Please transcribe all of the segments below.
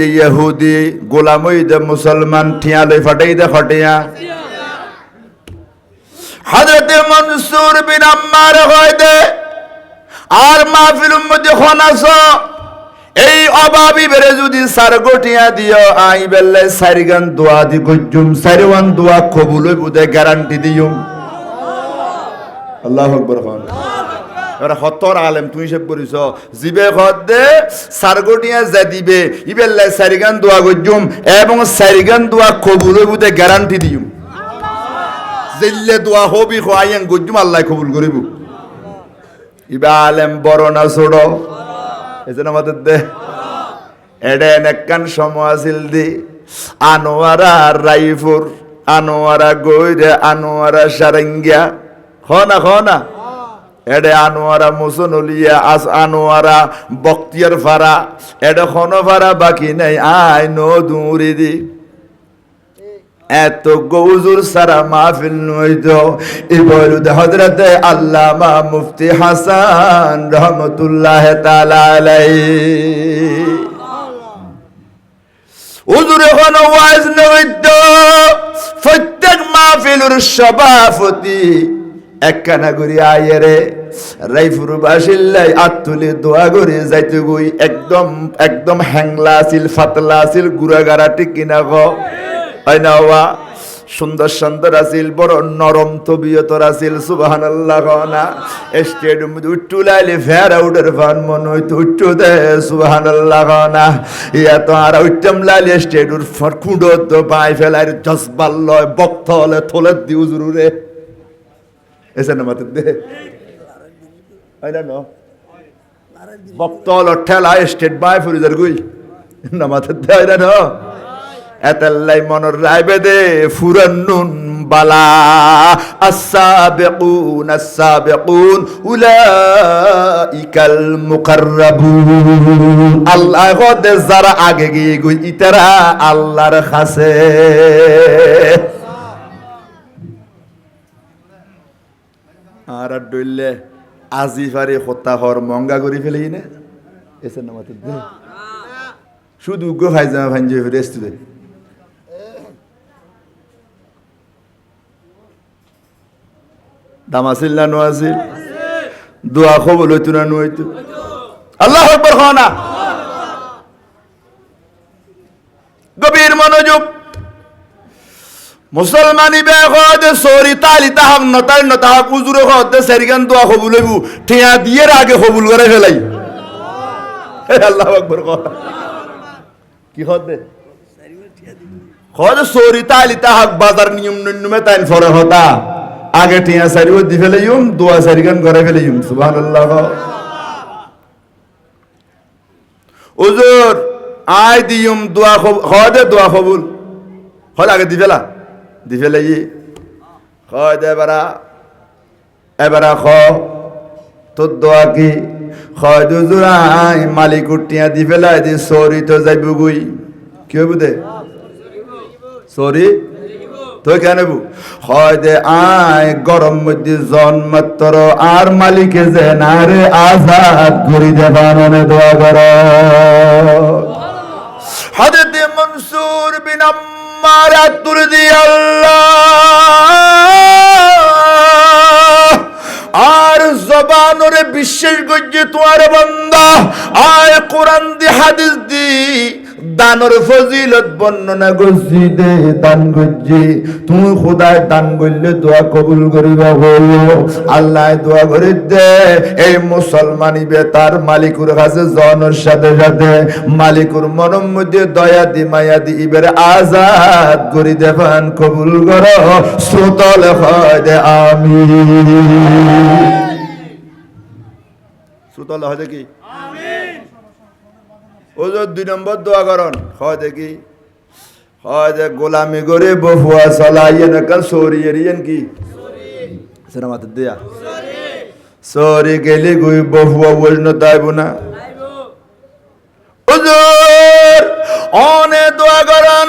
ইহুদি গোলাম দে মুসলমান, ঠিয়া লই ফাটাই দে খটিয়া হযরতে মনসুর বিন আম্মার হয় দে। আর মাহফিল মধ্যে খনাস এই অভাবী বেড়ে যদি সার গটিয়া দিও, আই বেল্লে সারিগান দোয়া দি গজ্জুম, সারিওয়ান দোয়া কবুল হইব দে, গ্যারান্টি দিউম আল্লাহু আকবার এবার হতর আলেম তুই সব করিস জিবে খদ দে সারগটিয়া যা দিবে ইবেল্লাই সারিগান দোয়া গজ্জুম এবং সারিগান দোয়া কবুল দে গ্যারান্টি দিউম জেল্লে দোয়া হবি খোয়াইয়ান গজ্জুম, আল্লাহ কবুল করিব। ইবা আলেম বড় না ছোট? এজন্য আমাদের দে এডে নেকান সময় আছিল দি। আনোয়ারা রাইফুর, আনোয়ারা গৈরে আনোয়ারা সারেঙ্গিয়া। খনা খনা এডে আনোয়ারা, মুসনলিয়া, আস আনোয়ারা, বক্তিয়ার ফারা এডে খন ফারা বাকি নাই আই নো দূরি দি। এত গৌজুর সারা মাহফিল নইত ইবরুদ হযরতে আল্লামা মুফতি হাসান রহমতুল্লাহ আলাইহি। হুজুর হন ওয়াজ নইত প্রত্যেক মাহফিলের সভাপতি একখানা করি আয়েরে রাইফুর বাসিল্লাই আত্তুলি দোয়া করে, যাইতে গই একদম একদম হ্যাংলা আছিল, ফাতলা আছিল, গুড়াগাড়া টিকিনা গ। হয় না বাবা সুন্দর সুন্দর আছিল, বড় নরম তবিয়তর আছিল সুবাহান আল্লাহ না। স্টেডিয়াম উঠ্টু লাইলে ফেরা উঠের ফান মন হইতো উঠ্টু দে সুবাহান আল্লাহ না। ইয়া তো আর উঠ্টাম লাইলে স্টেডিয়াম ফর কুঁডো তো পাই ফেলার জসবাল লয় বক্ত হলে থলে দিউ জরুরে এসে না মাতে দে। হয় না ন বক্ত হলো ঠেলা স্টেট বাই ফুরিজার গুই না মাতে দে হয় না এতাল্লাই মনর রাইবে দে ফুরান্নুন বালা। আসাবিকুন আসাবিকুন উলাইকাল মুকাররাবুন। আল্লাহ গদে যারা আগে গিয়ে গই ইতারা আল্লাহর কাছে আর ডইলে আজি মঙ্গা করি ফেলি না এসে নামাতে শুধু ভাঞ্জি রেস্ট না, নো দোয়া খবর হইতো না, নো হইতো? আল্লাহ আকবর খানা গভীর মনোযোগ মুসলমানি বে খদে সরি, তালি তাহাক নতাই নতাহাক উজুরে খদে সেরিগান দোয়া কবুল হইবু। ঠিয়া দিয়ে আগে কবুল করে ফেলাই। আল্লাহ আকবর খানা কি খদে খদে সরি, তালি, তাহাক, বাজার নিয়ম নিয়মে তাইন ফরে হতা। আগে টিয়া সারিও দি ফেলে ইউম দোয়া সারিগান করে ফেলে ইউম সুবহানাল্লাহ উজুর আই দিয়ুম, দোয়া খদে দোয়া কবুল। হল আগে দি ফেলা। দি ফেলে ই খদে এবারা এবারা খ তোর দোয়া কি উজুর আই মালিক উঠিয়া দি ফেলা দি সরি তো যাইব গুই কি হইব দে? সরি? তো কেন হয় দে আয় গরম মধ্যে জন্মাত্র আর মালিকে যে না রে আজাদ করি দেবাননে দোয়া কর। হযরত মনসুর বিন আম্মার তুরদি আর জবানরে বিশ্বাস গজ্জে তোমার বান্দা। আয় কোরআন দি হাদিস দি দানর ফজিলত বর্ণনা গজ্জি দে দান গজ্জি তুমি খোদায় দান করলে দোয়া কবুল করিবা বলো আল্লাহ দোয়া করে দে। এই মুসলমানি বে তার মালিকুর কাছে জনের সাথে সাথে মালিকুর মনের মধ্যে দয়া দি মায়া দি ইবের আজাদ করি দেবান কবুল কর। শ্রোতল হয় দে আমি শ্রোতল হয় দে কি ও যে দুই নম্বর দোয়া করন। হয় দেখি। হয় যে গোলামি করে বফুয়া চলাইয়েন কাল সরিয়েরিয়েন কি? সেটা মাথা দিয়া। সরি গেলে গুই বফুয়া বলন তাইব না? হুজুর অনে দোয়া করন।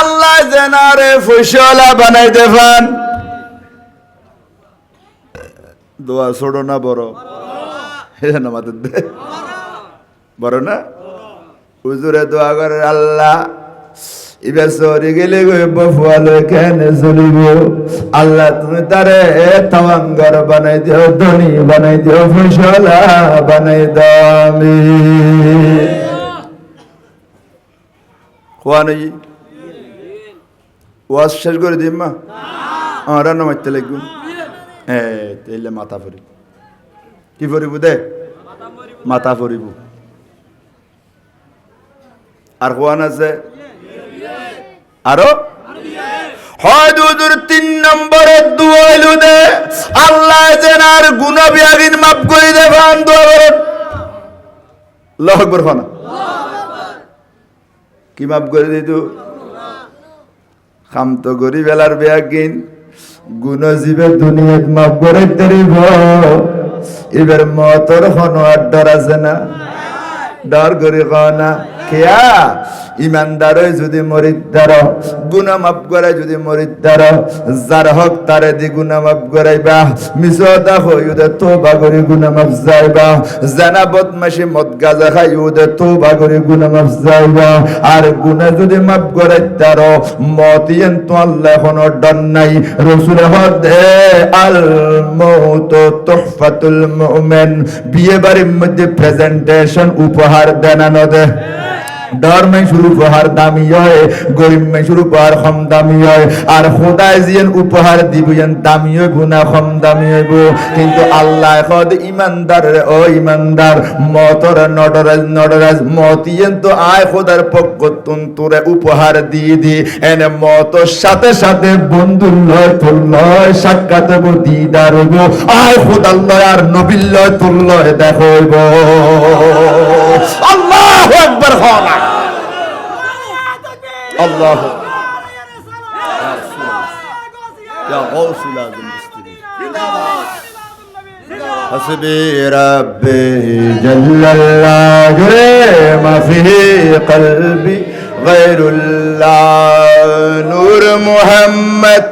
আল্লাহ জেনারে ফসলা বানাই দেফান দোয়া ছোড়ো না বড়। দে। বড় না? হুজুরে দোয়া করে, আল্লাহ সরি গেলে আল্লাহ, তুমি তারে তাওয়াঙ্গার বানাই দিও, ধনী বানাই দিও, ফসলা বানাই দাও আমি। নেই ওয়াজ শেষ করে দিম মা। রান্না মারতে লাগবে। হ্যাঁ তাইলে মাথা ফরিব কি ফরিব দে? মাথা ফরিব আর কোয়ান আছে? আরও? হয় দুদুর তিন নম্বরের দুয়াইলু দে আল্লাহ যেন আর গুনা বিয়াগিন মাফ করে দে ভান দোয়া করেন। আল্লাহু কি মাফ করে দিত খাম তো গরিব এলার বিয়াগিন। গুণ জীবে দুনিয়াত মাফ করে তেরিব এবার মতর হনো আর ডর আছে না। ডর করি না? কেয়া ইমানদার যদি মরিদার গুনা মাফ করে যদি মরিদার যার হক তারে দি গুনা মাফ করাইবা মিসদা হইউদে তো বাগরি গুনা মাফ যাইবা, জানা বদমাশি মদ গাজা খাইউদে তো বাগরি গুনা মাফ যাইবা, আর গুনা যদি মাফ করাইতার মতিয়ান তো আল্লাহ কোনো ডর নাই রসুল হদে আল মৌত তোহফাতুল মুমিন বিয়ে বাড়ির মধ্যে প্রেজেন্টেশন উপহার দেনানো দে ডর মাই শুরু উপহার দামি হয়, গরিব মাই শুরু উপহার কম দামি হয়। আর খোদায় জিয়েন উপহার দিবেন দামি হইব না কম দামি হইব কিন্তু আল্লাহ খদ ইমানদার ও ইমানদার। মতর নডরাজ নডরাজ মতিয়ান তো আয় খোদার পক্ষ তুন তোরে উপহার দিয়ে দি। এনে মতর সাথে সাথে বন্ধুর লয়, তোর লয়, সাক্ষাৎ দিদার হইব আয় খোদার লয় আর নবীর লয়, তোর লয় দেখো আল্লাহু! আকবার হলা الله يا غوث لازم تستوي حسبي ربي جل الله ما فيه قلبي غير الله نور محمد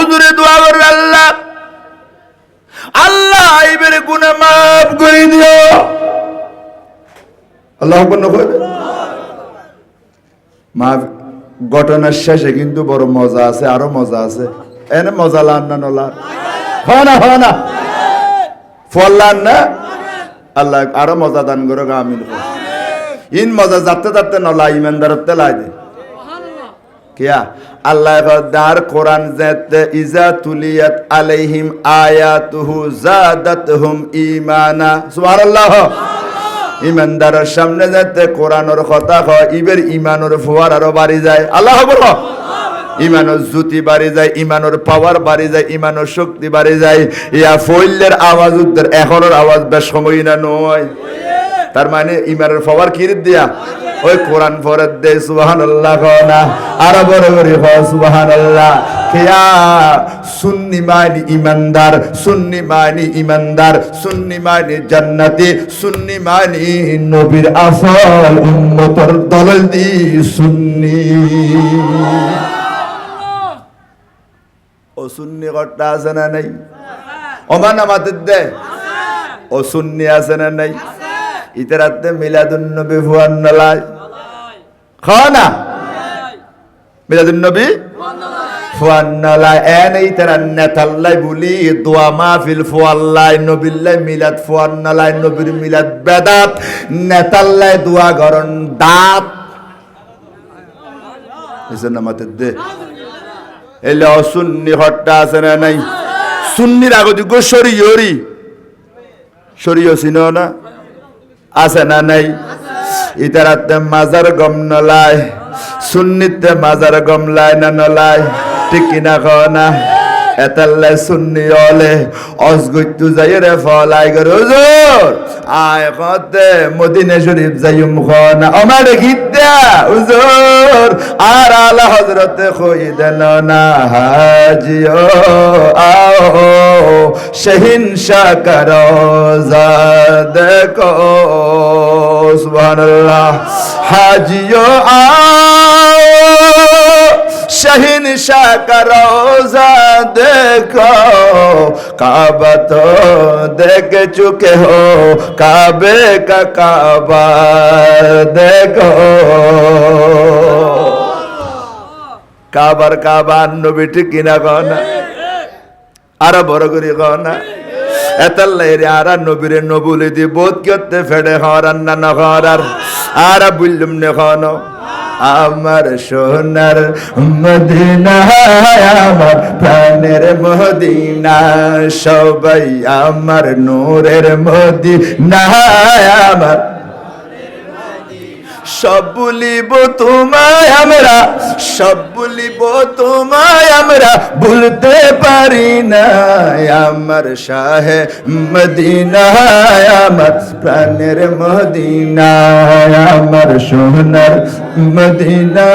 উদরে দোয়া করে আল্লাহ আল্লাহ, এবার গুনা মাফ করে দিও। আল্লাহ মাফ ঘটনার শেষে কিন্তু বড় মজা আছে, আরও মজা আছে। এনে মজা লান না নলার হ না হ না। ফল লান না। আল্লাহ আরও মজা দান করো আমিন। ইন মজা যাতে যাতে নলা ইমানদারতে লাই দে। কিয়া? আল্লাহ দার কোরআন জাতে ইজা তুলিয়াত আলাইহিম আয়াতুহু জাদাতহুম ঈমানা। সুবহানাল্লাহ। ইমানদারের সামনে যাতে কোরআনের কথা কয় ইবের ইমানের ফোয়ার আরও বাড়ি যায়। আল্লাহ বলো ইমানের জ্যোতি বাড়ি যায় ইমানের পাওয়ার বাড়ি যায় ইমানের শক্তি বাড়ি যায়। ইয়া ফইলের আওয়াজ উদ্ধার এখনের আওয়াজ বেশ সময় না নয়। তার মানে ইমানের পাওয়ার কি দিয়া? ওই কোরআন ফরত দে সুবহানাল্লাহ না। আর বড় করে হ সুবহানাল্লাহ। কেয়া? সুন্নি মানি ইমানদার সুন্নি মানি ইমানদার সুন্নি মানি জান্নাতি সুন্নি মানি নবীর আসল উম্মতর দলল দি সুন্নি। ও সুন্নি কট্টা আছে না নাই? ওমান আমাদের দে। ও সুন্নি আছে না নাই? ইতারাতে মিলাদুন নবী ফুয়ান নলাই খানা মিলাদুন নবী ফুয়ান নলাই এন ইতারা নেতাল্লাই বলি, দোয়া মাহফিল ফুয়াল্লাই নবিল্লাই মিলাদ ফুয়ান নলাই নবীর মিলাদ বেদাত নেতাল্লাই দোয়া গরন দাঁত। এসে নামাতে দে। এলে অসুন্নি হট্টা আছে না নাই? সুন্নির আগতি গো শরীয়রি। শরীয় চিনো না? আছে না নাই? ইতারাতে মাজার গম নলায়, সুন্নিতে মাজার গম লায় না নলায়, ঠিক কিনা না? এতাল্লাই সুন্নি অলে অসগৈতু যাই রে ফলাই গরে হুজুর। আয় কতে মদিনা শরীফ যাইম খানা আমার গিদ্দা, হুজুর। আর আলা হযরতে কই দেন না হাজিও, আও। শহীন শাকর দেখো সুবহানাল্লাহ। হাজিও, আও। শহীন শাকরোজা দেখো, কাবা তো দেখ চুকে হো, কাবে কা কাবা দেখো। কাবার কাবা নবী ঠিক কিনা গনা আরও বড় করে গনা এতাল্লাইরে আরা নবীরে নবুলি দি বোধ করতে ফেড়ে হরান না হরার আরা বুল্লুম নে হনো আমার সোনার মদিনা আমার প্রাণের মদিনা সবাই আমার নূরের মদিনা আমার সব বলিব তোমায় আমরা, সব বলিব তোমায় আমরা, ভুলতে পারি না আমার শাহে মদিনা আমার প্রাণের মদিনা আমার সোনার মদিনা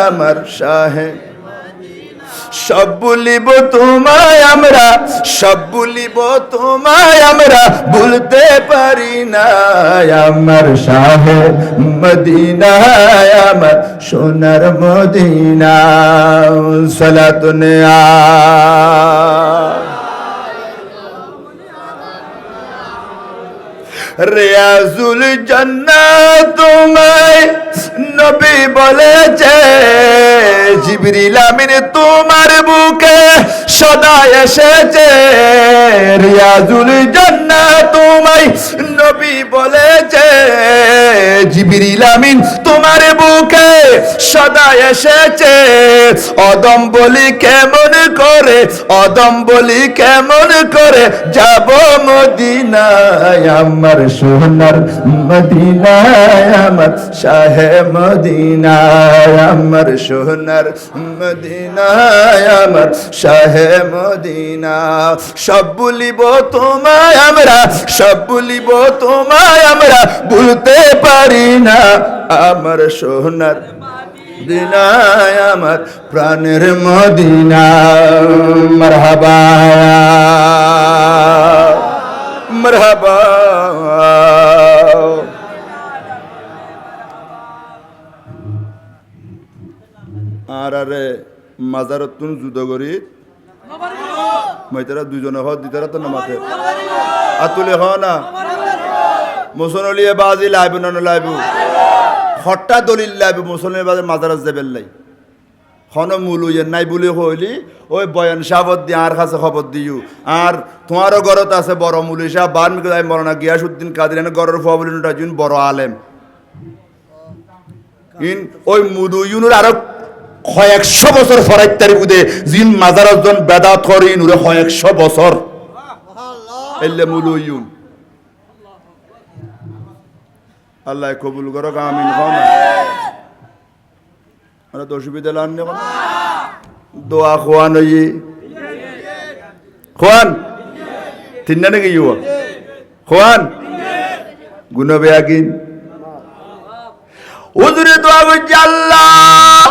আমার শাহে সব বলিব তোমায় আমরা, সব বলিব তোমায় আমরা, ভুলতে পারি না আমার শাহে মদিনা আমার সোনার মদিনা সলাতনে আ রিয়াজুল জান্নাত তোমায় নবী বলেছে, জিবরিল আমিন তোমার বুকে সদা এসেছে। রিয়াজুল জান্নাত তোমায় নবী বলেছে জিবরিল আমিন, তোমার বুকে সদা এসেছে। অদম বলি কেমন করে, অদম বলি কেমন করে, যাব মদিনায় আমার সোনার মদিনায়, আমার শাহে মদিনায়, আমার সোনার মদিনায়, আমার শাহে মদিনা সব বলিব তোমায় আমরা, সব বলিব তোমায় আমরা, ভুলতে পারি না আমার সোনার দিনায় আমার প্রাণের মদিনা। মরহাবা। মরহাবা। আর আরে মাজারতুন যুদ্ধ করি। মাইতারা দুজনে হত দিতারা তো না মাতে আতুলে হ না। মুসনলিয়ে বাজি লাইব না লাইব। হট্টা দলিল লাইব মুসলমান বাজে মাজারাত যাবেন লাই। হন মুলু ইয়ে নাই বলে হইলি, ওই বয়ান সাবত দি আর কাছে খবর দিও। আর তোমারও ঘরত আছে বড় মুলি সাহ বান মরনা গিয়াসুদ্দিন কাদের গরের ফবলিনটা জুন বড় আলেম। ইন ওই মুদু ইউনুর আরও কয়েকশো বছর বুদে জিন মাজারত জন বেদাত করি, নুরে কয়েকশো বছর। এলে মুলু আল্লাহ কবুল করো আমিন খাও না। তো অসুবিধা লান নেব দোয়া খোয়ান ওই খোয়ান। তিন না নাকি ইউ খোয়ান। গুনবে আগিন উদরে দোয়া করছে আল্লাহ।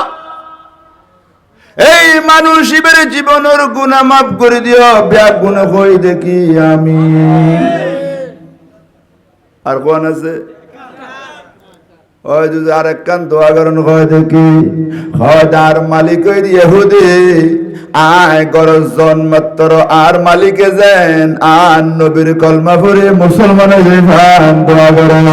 এই মানুষ শিবের জীবনের গুণা মাফ করে দিও ব্যাগ গুণ হই দেখি আমি। আর কোন আছে? হয় যদি আর এক কান দোয়া করেন, হয় দেখি। হদার মালিক ওই ইহুদি। আয় গরজ জন্মাত্র আর মালিকে যেন আর নবীর কলমা পড়ে মুসলমানের দোয়া করেন।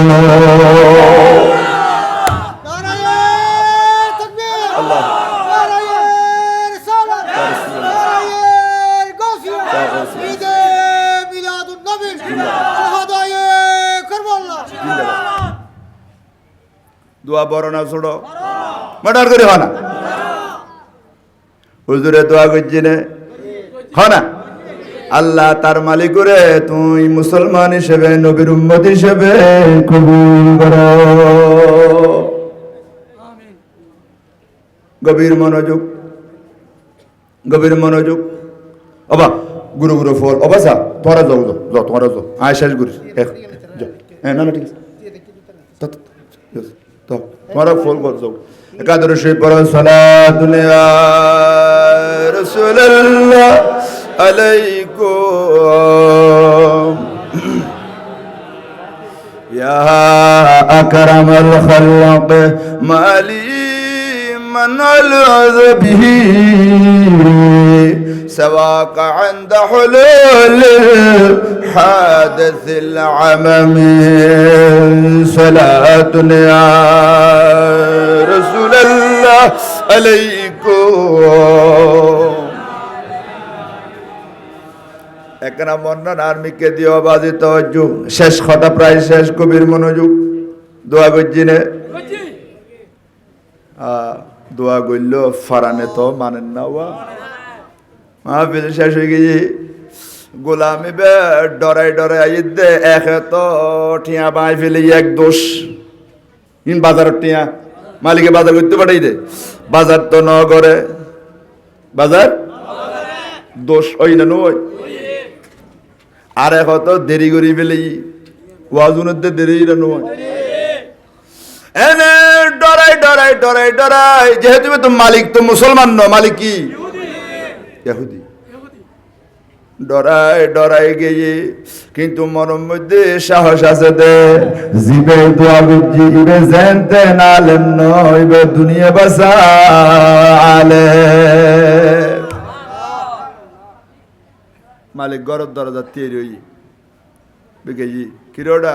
দোয়া বড় না ছোট মার্ডার করে হয় না। হুজুরে দোয়া করছি না। না। আল্লাহ তার মালিক রে তুই মুসলমান হিসেবে, নবীর উম্মত হিসেবে কবুল করো। গভীর মনোযোগ। গভীর মনোযোগ। অবা, গুরু গুরু ফল অবা যা তোরা যাও যাও তোরা যাও আয়, শেষ গুরু। হ্যাঁ না না, ঠিক আছে। તો મારો ફોન કરજો એકાદશી પર સલાતુલ્લાહ રસુલલ્લાહ અલૈકુમ યા અકરમલ ખલક માલી من العذ به سواك عند حلول الحادث العمم صلاة يا رسول الله عليكم একখানা মন্নান আর্মিকে দিও বাজি তওয়াজ্জু শেষ খটা প্রায় শেষ কবির মনোযোগ দোয়া করছি নে আহ, দোয়া করল ফারানে তো মানেন না ওয়া মাহফিল শেষ হয়ে গোলামি বে ডরাই ডরাই দে এক তো টিয়া বাই ফেলে এক দোষ। ইন বাজারের টিয়া, মালিকে বাজার করতে পাঠাই দে। বাজার তো ন বাজার? দোষ ওই না নয়। আর এখন তো দেরি করি ফেলে। ওয়াজুনের দেরি না নয়। এনে ডরাই ডরাই ডরাই ডরাই। যেহেতু তো মালিক, তো মুসলমান ন মালিক কি? ইহুদি। ডরাই ডরাই গিয়ে কিন্তু মনের মধ্যে সাহস আছে দে। জিবে দোয়া বুঝি ইবে জেনতে নালেম নইবে দুনিয়া বাসা আলে। মালিক গরব দরজা তৈরি হই। বিকেজি কিরোডা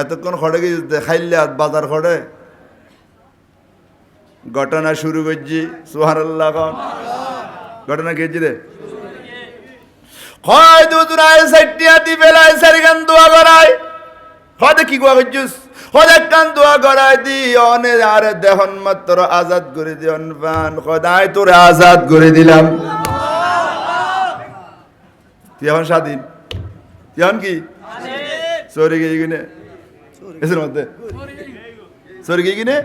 এতক্ষণ খড়ে গিয়ে দেখাইলে আর বাজার খড়ে? ঘটনা শুরু করছি সুহার আল্লাহ ঘটনা খেয়েছি রে? হয় দুদুরায় সাইটিয়া দি বেলায় সারিগান দোয়া করায় হদে কি গোয়া করছিস? হদে কান দোয়া করায় দি অনে আর দেহন মাত্র আজাদ করে পান খদায় তোরে আজাদ করে দিলাম। তুই এখন স্বাধীন? তুই এখন কি? সরি গিয়ে কিনে। এসের মধ্যে? সরি গিয়ে কিনে?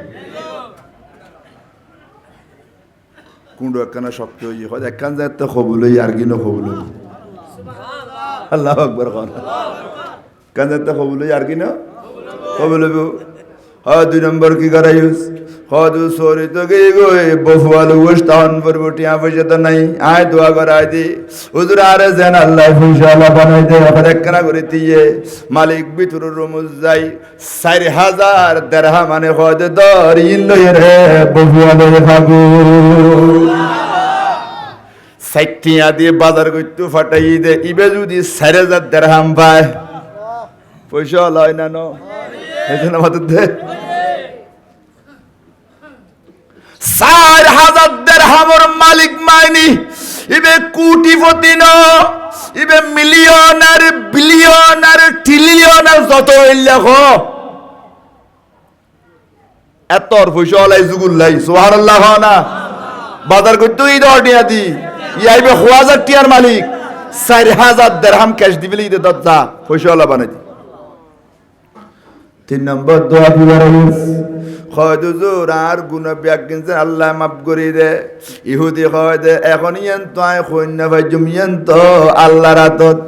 কুণ্ডু একখানা শক্ত হয়ে হয়, একখান যায় তো খবুল হই আর কিনো খবুল হই আল্লাহ আকবর খান কান যায় তো খবুল হই আর কিনো খবুল হইব হয়, দুই নম্বর কি করাইস হদু সরি তো গই গই বফুয়ালু গোস্তান পরবো টিয়া পয়সা তো নাই আয় দোয়া করাই দি হুজুর আরে যেন আল্লাহ ফুইশালা বানাই দে এখন একখানা করে দিয়ে মালিক ভিতর রুমুজ যাই চারি হাজার দেড়হা মানে হদে দর ইন লইয়ে রে বফুয়ালু খাব সাইটিয়া দিয়ে বাজার করতে ফাটাই দে ইবে যদি চারি হাজার দেড়হাম পায় পয়সা লয় না ন এই জন্য আমাদের দে চার হাজার দেড়হামর মালিক মাইনি। ইবে কোটিপতি ন, ইবে মিলিয়নার, বিলিয়নার, ট্রিলিয়নার যত লেখ এতর পয়সা লাই জুগুল্লাই সোহার আল্লাহ না। বাজার করতে এই দর টিয়া দি ইয়াইবে ছ হাজার টিয়ার মালিক। চার হাজার দেড়হাম ক্যাশ দিবিলি দে দরজা, পয়সা বানাই দি তিন নম্বর দোয়া কি বারাইস খয়দু জোর আর গুণ ব্যাগিন আল্লাহ মাফ করি দে। ইহুদি হয় দে, এখন ইয়ান তো সৈন্য ভাই জমিয়ান তো আল্লাহ রাতত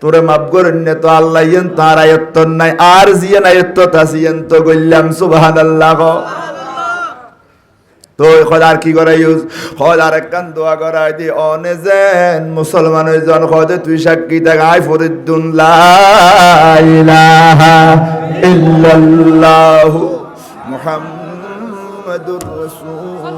তোরে মাফ করেন নে তো আল্লাহ ইয়ান তো আর আয়ত্ত নাই, আর জিয়ান আয়ত্ত তাসিয়ান তো গল্লাম সুবাহ আল্লাহ তো আর কি করাই ইউজ হদ আর একখান দোয়া করাই দি। অনে যেন মুসলমান জন হদে তুই সাক্ষী থাক আই ফরিদ্দুন লা ইলাহা ইল্লাল্লাহ মুহাম্মাদুর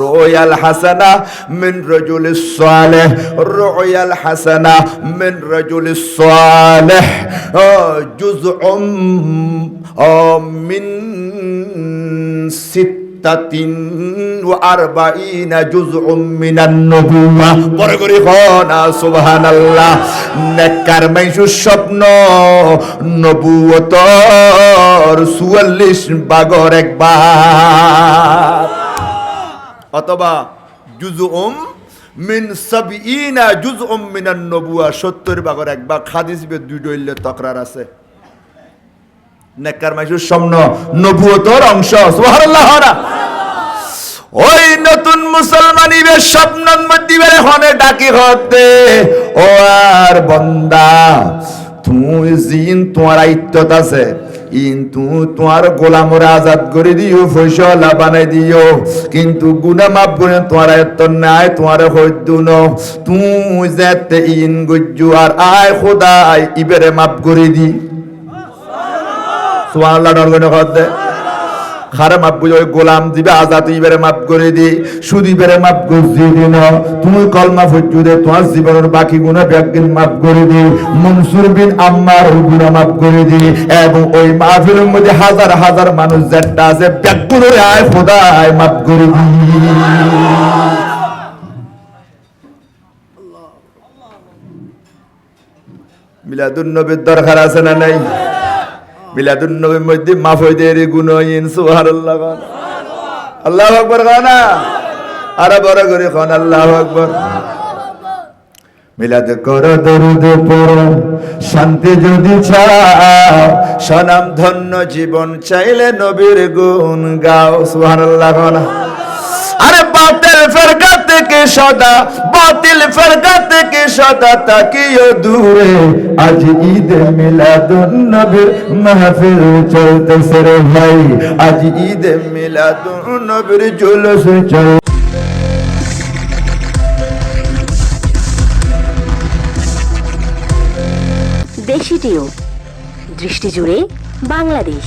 রয়াল হাসানা মিন রজুল সালেহ, রয়াল হাসানা মিন রজুল সালেহ জুজউম মিন সিত্তাতিন ওয়া আরবাইনা জুজউম মিনান নবুওয়া। পরে করি হনা সুবহানাল্লাহ, নেককার মাইসুর স্বপ্ন নবুয়তর 44 বাগর একবার। অথবা জুজুম মিন সাবিনা জুজউম মিনান নবুয়া 70 ভাগের এক ভাগ হাদিস বে দুই দইলে তকরার আছে। নেককার মাইসুর স্বপ্ন নবুয়তর অংশ, সুবহানাল্লাহ ওই নতুন মুসলমান ইবের স্বপ্নর মধ্যে ইবের হনে ডাকি হতে, ও আর বন্দা, তুই জিন, তোমার আইত্তত আছে। কিন্তু তোমার গোলামর আজাদ করে দিও ফসলা বানাই দিও। কিন্তু গুনা মাপ করে তোমার আয়ত্ত নাই, তোমার হইদ্য ন। তুই যেতে ইন গুজ্জু আর আয় খোদাই, ইবেরে মাপ করে দি। তোমার ডরগনে হতে খারে মাপ বুঝে গোলাম দিবে, আজাদ ইবেরে মাপ করে দি, সুদ ইবেরে মাপ করে দিন তুমি কলমা ফজ্জু দে তোমার জীবনের বাকি গুণা ব্যাগদিন মাপ করে দি। মনসুর বিন আম্মার গুণা মাপ করে দি। এবং ওই মাহফিলের মধ্যে হাজার হাজার মানুষ যেটা আছে ব্যাগগুলো আয় খোদায় মাপ করে দি। মিলাদুন নবীর দরকার আছে না নাই? মিলাদুন নবীর মধ্যে মাফ হইতে রে গুণহীন খান আল্লাহ আকবর খানা আরে বড় করে খান আল্লাহ আকবর। মিলাদ কর, দরুদ পড়, শান্তি যদি চাও সনাম ধন্য জীবন চাইলে নবীর গুণ গাও সুহার খানা আরে বাতিল ফেরকা থেকে সদা, বাতিল ফেরকা থেকে সদা তাকিও দূরে। আজ ঈদ মিলাদুন নবীর মাহফিল চলতেছে রে ভাই। আজ ঈদ মিলাদুন নবীর জুলুস চল দেশি টিউব দৃষ্টি জুড়ে বাংলাদেশ।